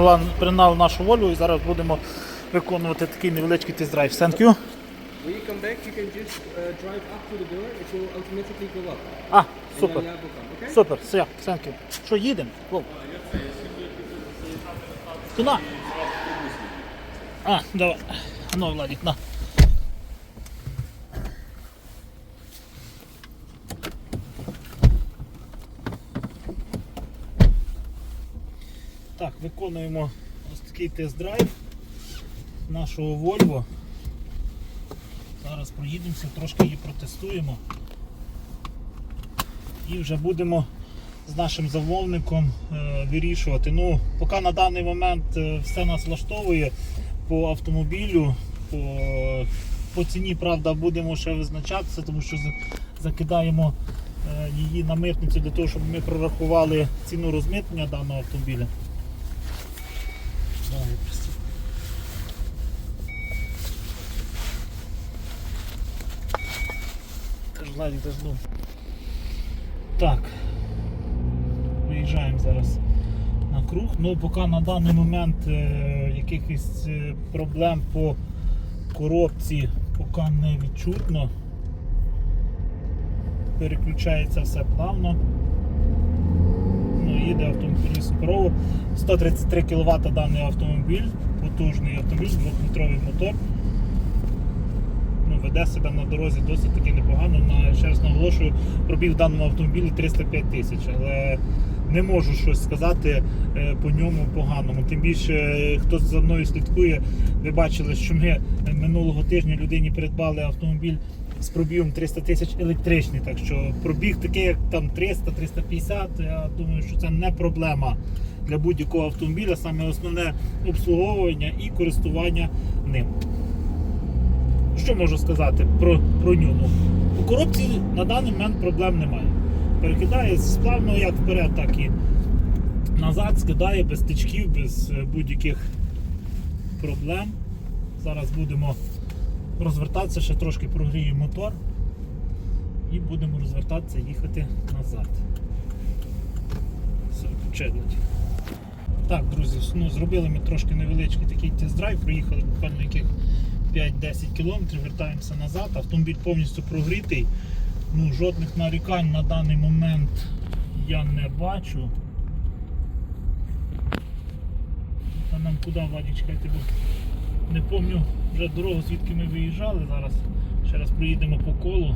План пригнав нашу волю і зараз будемо виконувати такий невеличкий тест-драйв. Thank you. When you come back, you can just uh, drive up to the door. It will automatically go up. А, And супер. then will come, okay? Супер, все, thank you. Що, їдемо? Вов. Туди. А, давай. Ну, Владик, на. Так, виконуємо ось такий тест-драйв нашого Volvo. Зараз проїдемося, трошки її протестуємо і вже будемо з нашим замовником е, вирішувати. Ну, поки на даний момент е, все нас влаштовує по автомобілю, по, по ціні, правда, будемо ще визначатися, тому що закидаємо е, її на митницю для того, щоб ми прорахували ціну розмитнення даного автомобіля. Давай, прости. Владик, теж ну. Так. Виїжджаємо зараз на круг. Ну, поки на даний момент е, якихось е, проблем по коробці поки не відчутно. Переключається все плавно. Ну, їде автомобіль суперово. 133 кВт даний автомобіль, потужний автомобіль, 2-літровий мотор. Веде себе на дорозі досить таки непогано. На, ще раз наголошую, пробіг в даному автомобілі 305 тисяч, але не можу щось сказати е, по ньому поганому. Тим більше, е, хто за мною слідкує, ви бачили, що ми е, минулого тижня людині придбали автомобіль з пробігом 300 тисяч електричний. Так що пробіг такий, як там 300-350, я думаю, що це не проблема для будь-якого автомобіля. Саме основне обслуговування і користування ним. Що можу сказати про, про? Ну, у коробці на даний момент проблем немає. Перекидає сплавно як вперед, так і назад, скидає без тичків, без е, будь-яких проблем. Зараз будемо розвертатися, ще трошки прогріємо мотор і будемо розвертатися, їхати назад. Все, почекайте. Так, друзі, ну, зробили ми трошки невеличкий такий тест-драйв, проїхали буквально яких 5-10 кілометрів, вертаємося назад. Автомобіль повністю прогрітий. Ну, жодних нарікань на даний момент я не бачу. Та нам куди, Владі, чекайте, бо не пам'ятаю вже дорогу, звідки ми виїжджали. Зараз ще раз проїдемо по колу.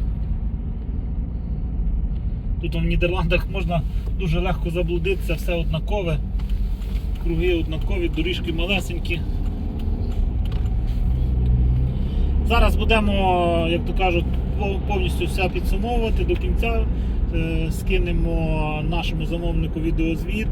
Тут в Нідерландах можна дуже легко заблудитися, все однакове. Круги однакові, доріжки малесенькі. Зараз будемо, як то кажуть, пов- повністю все підсумовувати до кінця. Е, Скинемо нашому замовнику відеозвіт.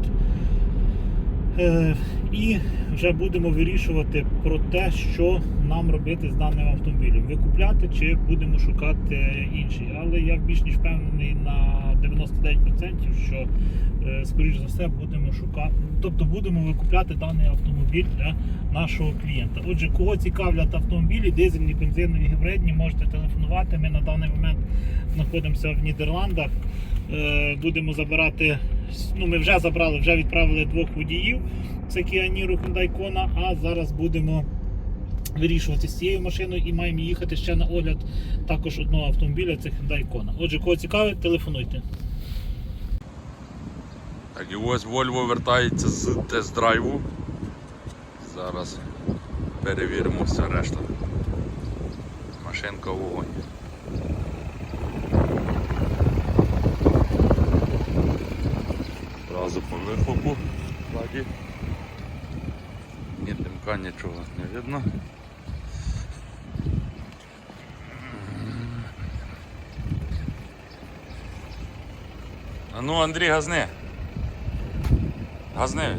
Е, І вже будемо вирішувати про те, що нам робити з даним автомобілем. Викупляти чи будемо шукати інший. Але я більш ніж впевнений на 99%, що е, скоріш за все будемо шукати, тобто будемо викупляти даний автомобіль для нашого клієнта. Отже, кого цікавлять автомобілі, дизельні, бензинові, гібридні, можете телефонувати. Ми на даний момент знаходимося в Нідерландах. Е, Будемо забирати. Ну, ми вже забрали, вже відправили двох водіїв. Це Kia Niro Hyundai Kona, а зараз будемо вирішувати з цією машиною і маємо їхати ще на огляд також одного автомобіля, це Hyundai Kona. Отже, кого цікавить, телефонуйте. Так, і ось Volvo вертається з тест-драйву. Зараз перевіримо все решта. Машинка вогонь. Зразу по вихлопу ладі. Ні димка, нічого не видно. А ну, Андрій, газни. Газни.